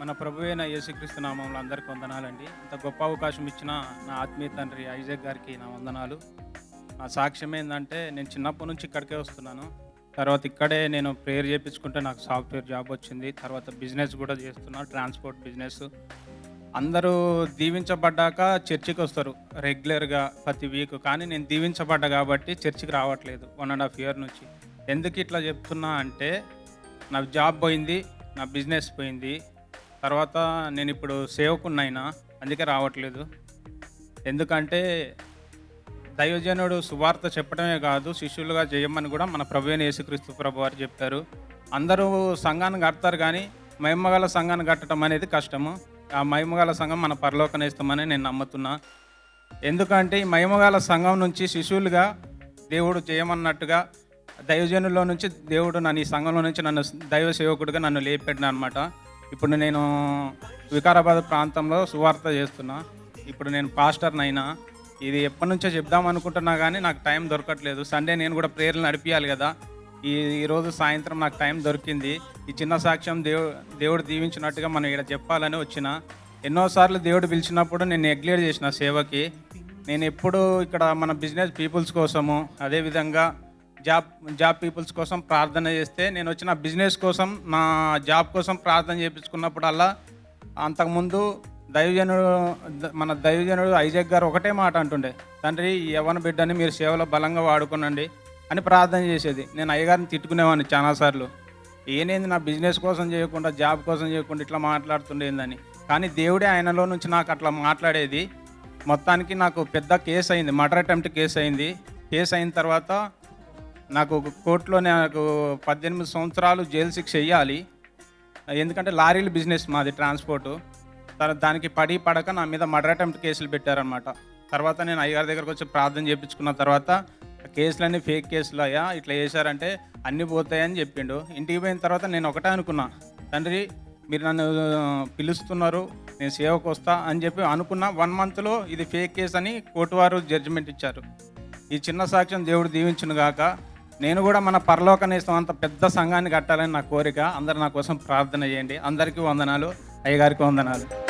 మన ప్రభు అయిన యేసుక్రీస్తు నామంలో అందరికీ వందనాలండి. ఇంత గొప్ప అవకాశం ఇచ్చిన నా ఆత్మీయ తండ్రి ఐజాక్ గారికి నా వందనాలు. నా సాక్ష్యం ఏంటంటే నేను చిన్నప్పటి నుంచి ఇక్కడికే వస్తున్నాను. తర్వాత ఇక్కడే నేను ప్రేయర్ చేయించుకుంటే నాకు సాఫ్ట్వేర్ జాబ్ వచ్చింది. తర్వాత బిజినెస్ కూడా చేస్తున్నా ట్రాన్స్పోర్ట్ బిజినెస్. అందరూ దీవించబడ్డాక చర్చికి వస్తారు రెగ్యులర్గా ప్రతి వీక్. కానీ నేను దీవించబడ్డా కాబట్టి చర్చికి రావట్లేదు వన్ అండ్ హాఫ్ ఇయర్ నుంచి. ఎందుకు ఇట్లా చెప్తున్నా అంటే నా జాబ్ పోయింది నా బిజినెస్ పోయింది. తర్వాత నేను ఇప్పుడు సేవకున్నైనా అందుకే రావట్లేదు. ఎందుకంటే దైవజనుడు సువార్త చెప్పడమే కాదు శిష్యులుగా చేయమని కూడా మన ప్రభు యేసుక్రీస్తు ప్రభు వారు చెప్పారు. అందరూ సంఘాన్ని కడతారు కానీ మహిమగల సంఘాన్ని కట్టడం అనేది కష్టము. ఆ మహిమగల సంఘం మన పరలోకనేస్తామని నేను నమ్ముతున్నా. ఎందుకంటే ఈ మహిమగల సంఘం నుంచి శిష్యులుగా దేవుడు చేయమన్నట్టుగా దైవజనుల్లో నుంచి దేవుడు నన్ను ఈ సంఘంలో నుంచి నన్ను దైవ సేవకుడిగా నన్ను లేపెట్టిన అనమాట ఇప్పుడు నేను వికారాబాద్ ప్రాంతంలో సువార్త చేస్తున్నా. ఇప్పుడు నేను పాస్టర్ని అయినా ఇది ఎప్పటి నుంచో చెప్దాం అనుకుంటున్నా కానీ నాకు టైం దొరకట్లేదు. సండే నేను కూడా ప్రేయర్లు నడిపించాలి కదా. ఈ ఈరోజు సాయంత్రం నాకు టైం దొరికింది. ఈ చిన్న సాక్ష్యం దేవు దేవుడు దీవించినట్టుగా మనం ఇక్కడ చెప్పాలని వచ్చిన. ఎన్నోసార్లు దేవుడు పిలిచినప్పుడు నేను నెగ్లెక్ట్ చేసిన సేవకి. నేను ఎప్పుడు ఇక్కడ మన బిజినెస్ పీపుల్స్ కోసము అదేవిధంగా జాబ్ జాబ్ పీపుల్స్ కోసం ప్రార్థన చేస్తే నేను వచ్చిన బిజినెస్ కోసం నా జాబ్ కోసం ప్రార్థన చేయించుకున్నప్పుడల్లా అంతకుముందు దైవజనుడు మన దైవజనుడు ఐజక్ గారు ఒకటే మాట అంటుండే తండ్రి యవన బిడ్డని మీరు సేవలో బలంగా వాడుకోనండి అని ప్రార్థన చేసేది. నేను అయ్యగారిని తిట్టుకునేవాడిని చాలాసార్లు ఏనేంది నా బిజినెస్ కోసం చేయకుండా జాబ్ కోసం చేయకుండా ఇట్లా మాట్లాడుతుండేందని కానీ దేవుడే ఆయనలో నుంచి నాకు అట్లా మాట్లాడేది. మొత్తానికి నాకు పెద్ద కేసు అయింది మర్డర్ అటెంప్ట్ కేసు అయింది. కేసు అయిన తర్వాత నాకు కోర్టులో నాకు పద్దెనిమిది సంవత్సరాలు జైలు శిక్ష వేయాలి ఎందుకంటే లారీలు బిజినెస్ మాది ట్రాన్స్పోర్టు. తర్వాత దానికి పడి పడక నా మీద మర్డర్ అటెంప్ట్ కేసులు పెట్టారనమాట తర్వాత నేను అయ్యగారి దగ్గరకు వచ్చి ప్రార్థన చేయించుకున్న తర్వాత కేసులన్నీ ఫేక్ కేసులు అయ్యా ఇట్లా చేశారంటే అన్నీ పోతాయని చెప్పిండు. ఇంటికి పోయిన తర్వాత నేను ఒకటే అనుకున్నా తండ్రి మీరు నన్ను పిలుస్తున్నారు నేను సేవకు వస్తా అని చెప్పి అనుకున్న వన్ మంత్లో ఇది ఫేక్ కేసు అని కోర్టు వారు జడ్జిమెంట్ ఇచ్చారు. ఈ చిన్న సాక్ష్యం దేవుడు దీవించును గాక. నేను కూడా మన పరలోకనేస్తాం అంత పెద్ద సంఘాన్ని కట్టాలని నా కోరిక. అందరు నా కోసం ప్రార్థన చేయండి. అందరికీ వందనాలు. అయ్యగారికి వందనాలు.